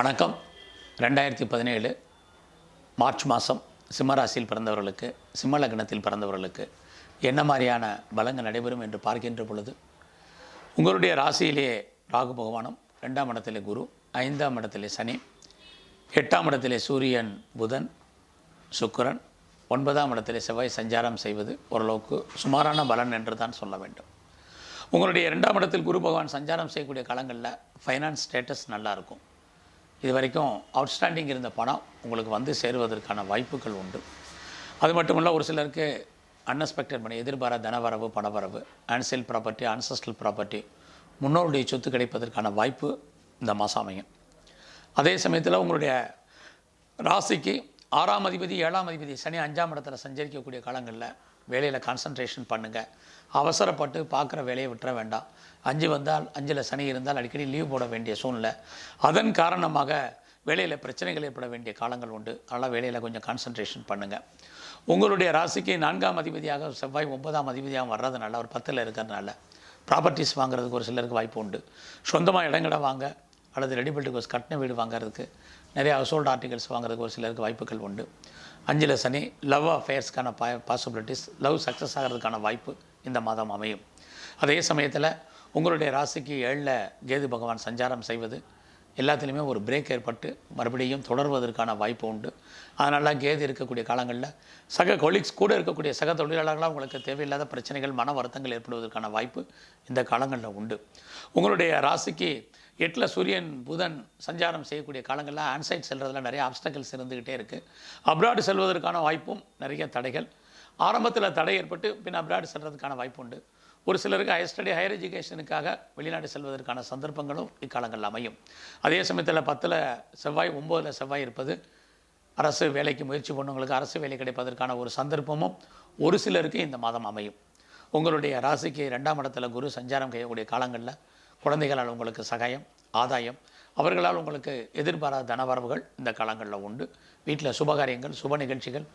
வணக்கம். ரெண்டாயிரத்தி பதினேழு மார்ச் மாதம் சிம்மராசியில் பிறந்தவர்களுக்கு சிம்ம லக்னத்தில் பிறந்தவர்களுக்கு என்ன மாதிரியான பலங்கள் நடைபெறும் என்று பார்க்கின்ற பொழுது உங்களுடைய ராசியிலேயே ராகு பகவானும் ரெண்டாம் இடத்திலே குரு ஐந்தாம் இடத்திலே சனி எட்டாம் இடத்திலே சூரியன் புதன் சுக்கரன் ஒன்பதாம் இடத்திலே செவ்வாய் சஞ்சாரம் செய்வது ஓரளவுக்கு சுமாரான பலன் என்று தான் சொல்ல வேண்டும். உங்களுடைய இரண்டாம் இடத்தில் குரு பகவான் சஞ்சாரம் செய்யக்கூடிய காலங்களில் ஃபைனான்ஸ் ஸ்டேட்டஸ் நல்லாயிருக்கும் இது வரைக்கும் அவுட்ஸ்டாண்டிங் இருந்த பணம் உங்களுக்கு வந்து சேருவதற்கான வாய்ப்புகள் உண்டு. அது மட்டுமல்ல ஒரு சிலருக்கு அன்எக்ஸ்பெக்டட் மணி எதிர்பாராத தனவரவு பணவரவு ஆன்சேல் ப்ராப்பர்ட்டி அன்சஸ்டல் ப்ராப்பர்ட்டி முன்னோருடைய சொத்து கிடைப்பதற்கான வாய்ப்பு இந்த மாதம் அமையும். அதே சமயத்தில் உங்களுடைய ராசிக்கு ஆறாம் அதிபதி ஏழாம் அதிபதி சனி அஞ்சாம் இடத்துல சஞ்சரிக்கக்கூடிய காலங்களில் வேலையில் கான்சன்ட்ரேஷன் பண்ணுங்கள் அவசரப்பட்டு பார்க்குற வேலையை விட்டுற வேண்டாம். அஞ்சு வந்தால் அஞ்சில் சனி இருந்தால் அடிக்கடி லீவ் போட வேண்டிய சூழ்நிலை. அதன் காரணமாக வேலையில் பிரச்சனைகள் ஏற்பட வேண்டிய காலங்கள் உண்டு. அதனால் வேலையில் கொஞ்சம் கான்சன்ட்ரேஷன் பண்ணுங்கள் உங்களுடைய ராசிக்கு நான்காம் அதிபதியாக செவ்வாய் ஒன்பதாம் அதிபதியாக வர்றதுனால ஒரு பத்தில் இருக்கிறதுனால ப்ராப்பர்ட்டிஸ் வாங்குறதுக்கு ஒரு சிலருக்கு வாய்ப்பு உண்டு. சொந்தமாக இடங்களை வாங்க அல்லது ரெடிமேட் கோர்ஸ் கட்டின வீடு வாங்குறதுக்கு நிறைய ஹவுஸ்ஹோல்ட் ஆர்டிகல்ஸ் வாங்குறதுக்கு ஒரு சிலருக்கு வாய்ப்புகள் உண்டு. அஞ்சில் சனி லவ் அஃபேர்ஸ்க்கான பா பாசிபிலிட்டிஸ் லவ் சக்ஸஸ் ஆகிறதுக்கான வாய்ப்பு இந்த மாதம் அமையும். அதே சமயத்தில் உங்களுடைய ராசிக்கு ஏழில் கேது பகவான் சஞ்சாரம் செய்வது எல்லாத்துலேயுமே ஒரு பிரேக் ஏற்பட்டு மறுபடியும் தொடர்வதற்கான வாய்ப்பு உண்டு. அதனால் கேது இருக்கக்கூடிய காலங்களில் சக கொலீக்ஸ் கூட இருக்கக்கூடிய சக தொழிலாளர்களாக உங்களுக்கு தேவையில்லாத பிரச்சனைகள் மன வருத்தங்கள் ஏற்படுவதற்கான வாய்ப்பு இந்த காலங்களில் உண்டு. உங்களுடைய ராசிக்கு எட்டில் சூரியன் புதன் சஞ்சாரம் செய்யக்கூடிய காலங்களில் ஆன்சைட் செல்வதில் நிறைய ஆப்ஸ்டக்கல்ஸ் இருந்துக்கிட்டே இருக்குது அப்ராடு செல்வதற்கான வாய்ப்பும் நிறைய தடைகள். ஆரம்பத்தில் தடை ஏற்பட்டு பின் அப்ராடு செல்வதுக்கான வாய்ப்பு உண்டு. ஒரு சிலருக்கு ஹையர் ஸ்டடி ஹையர் எஜுகேஷனுக்காக வெளிநாடு செல்வதற்கான சந்தர்ப்பங்களும் இக்காலங்களில் அமையும். அதே சமயத்தில் பத்தில் செவ்வாய் ஒம்போதில் செவ்வாய் இருப்பது அரசு வேலைக்கு முயற்சி பண்ணவங்களுக்கு அரசு வேலை கிடைப்பதற்கான ஒரு சந்தர்ப்பமும் ஒரு சிலருக்கு இந்த மாதம் அமையும். உங்களுடைய ராசிக்கு ரெண்டாம் இடத்துல குரு சஞ்சாரம் செய்யக்கூடிய காலங்களில் குழந்தைகளால் உங்களுக்கு சகாயம் ஆதாயம் அவர்களால் உங்களுக்கு எதிர்பாராத தனவரவுகள் இந்த காலங்களில் உண்டு. வீட்டில் சுபகாரியங்கள் சுப நிகழ்ச்சிகள்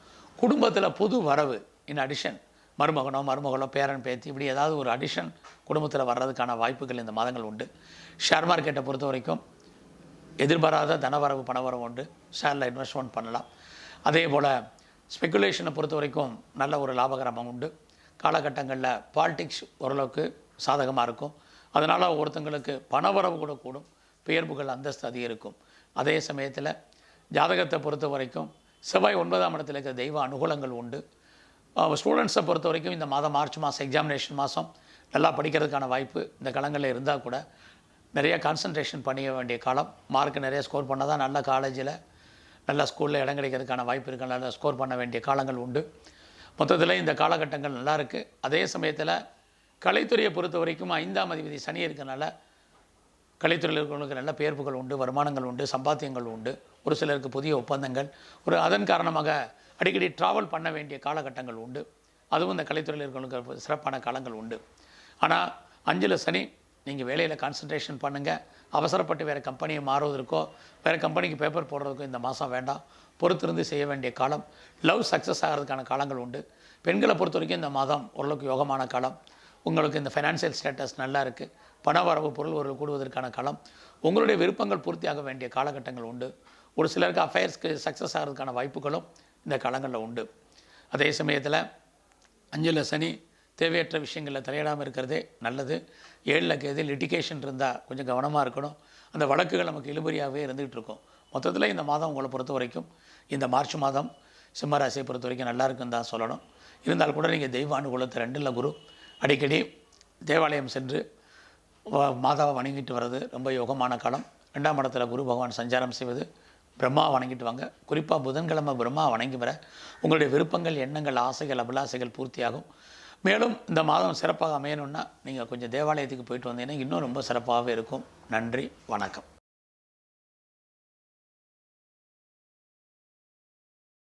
குடும்பத்தில் புது வரவு இன் அடிஷன் மருமகனோ மருமகளோ பேரன் பேத்தி இப்படி ஏதாவது ஒரு அடிஷன் குடும்பத்தில் வர்றதுக்கான வாய்ப்புகள் இந்த மாதங்கள் உண்டு. ஷேர் மார்க்கெட்டை பொறுத்த வரைக்கும் எதிர்பாராத தனவரவு பணவரவு உண்டு. ஷேரில் இன்வெஸ்ட்மெண்ட் பண்ணலாம். அதே போல் ஸ்பெக்குலேஷனை பொறுத்த வரைக்கும் நல்ல ஒரு லாபகரமாக உண்டு. காலகட்டங்களில் பாலிடிக்ஸ் ஓரளவுக்கு சாதகமாக இருக்கும். அதனால் ஒருத்தங்களுக்கு பணவரவு கூட கூடும். பெயர்ப்புகள் அந்தஸ்து அதிகரிக்கும். அதே சமயத்தில் ஜாதகத்தை பொறுத்த வரைக்கும் செவ்வாய் ஒன்பதாம் இடத்துல இருக்கிற தெய்வ அனுகூலங்கள் உண்டு. ஸ்டூடெண்ட்ஸை பொறுத்த வரைக்கும் இந்த மாதம் மார்ச் மாதம் எக்ஸாமினேஷன் மாதம் நல்லா படிக்கிறதுக்கான வாய்ப்பு இந்த காலங்களில் இருந்தால் கூட நிறைய கான்சன்ட்ரேஷன் பண்ணிக்க வேண்டிய காலம். மார்க் நிறைய ஸ்கோர் பண்ணால் தான் நல்ல காலேஜில் நல்ல ஸ்கூலில் இடம் கிடைக்கிறதுக்கான வாய்ப்பு இருக்குது நல்ல ஸ்கோர் பண்ண வேண்டிய காலங்கள் உண்டு. மொத்தத்தில் இந்த காலகட்டங்கள் நல்லா இருக்குது அதே சமயத்தில் கலைத்துறையை பொறுத்த வரைக்கும் ஐந்தாம் அதிபதி சனி இருக்கிறனால கலைத்துறையில் இருக்கிறவங்களுக்கு நல்ல பேர்ப்புகள் உண்டு வருமானங்கள் உண்டு சம்பாத்தியங்கள் உண்டு. ஒரு சிலருக்கு புதிய ஒப்பந்தங்கள். ஒரு அதன் காரணமாக அடிக்கடி ட்ராவல் பண்ண வேண்டிய காலகட்டங்கள் உண்டு. அதுவும் இந்த கலைத்துறையில் இருக்கிறவங்களுக்கு சிறப்பான காலங்கள் உண்டு. ஆனால் அஞ்சில் சனி நீங்கள் வேலையில் கான்சன்ட்ரேஷன் பண்ணுங்கள் அவசரப்பட்டு வேறு கம்பெனியை மாறுவதற்கோ வேறு கம்பெனிக்கு பேப்பர் போடுறதுக்கோ இந்த மாதம் வேண்டாம். பொறுத்திருந்து செய்ய வேண்டிய காலம். லவ் சக்ஸஸ் ஆகிறதுக்கான காலங்கள் உண்டு. பெண்களை பொறுத்த வரைக்கும் இந்த மாதம் ஓரளவுக்கு யோகமான காலம். உங்களுக்கு இந்த ஃபைனான்சியல் ஸ்டேட்டஸ் நல்லா இருக்குது பண வரவு பொருள் ஒரு கூடுவதற்கான காலம். உங்களுடைய விருப்பங்கள் பூர்த்தியாக வேண்டிய காலகட்டங்கள் உண்டு. ஒரு சிலருக்கு அஃபேர்ஸ்க்கு சக்ஸஸ் ஆகிறதுக்கான வாய்ப்புகளும் இந்த காலங்களில் உண்டு. அதே சமயத்தில் அஞ்சில் சனி தேவையற்ற விஷயங்களில் தலையிடாமல் இருக்கிறதே நல்லது. ஏழில் கேது லிட்டிகேஷன் இருந்தால் கொஞ்சம் கவனமாக இருக்கணும். அந்த வழக்குகள் நமக்கு இழுபறியாகவே இருந்துகிட்டு இருக்கும். மொத்தத்தில் இந்த மாதம் உங்களை பொறுத்த வரைக்கும் இந்த மார்ச் மாதம் சிம்மராசியை பொறுத்த வரைக்கும் நல்லா இருக்குன்னு தான் சொல்லணும். இருந்தால் கூட நீங்கள் தெய்வ அனுகூலத்தை ரெண்டில் குரு அடிக்கடி தேவாலயம் சென்று மாதாவை வணங்கிட்டு வர்றது ரொம்ப யோகமான காலம். ரெண்டாம் இடத்துல குரு பகவான் சஞ்சாரம் செய்வது பிரம்மா வணங்கிட்டு வாங்க. குறிப்பாக புதன்கிழமை பிரம்மா வணங்கி வர உங்களுடைய விருப்பங்கள் எண்ணங்கள் ஆசைகள் அபிலாசைகள் பூர்த்தியாகும். மேலும் இந்த மாதம் சிறப்பாக அமையணும்னா நீங்கள் கொஞ்சம் தேவாலயத்துக்கு போயிட்டு வந்தீங்கன்னா இன்னும் ரொம்ப சிறப்பாகவே இருக்கும். நன்றி வணக்கம்.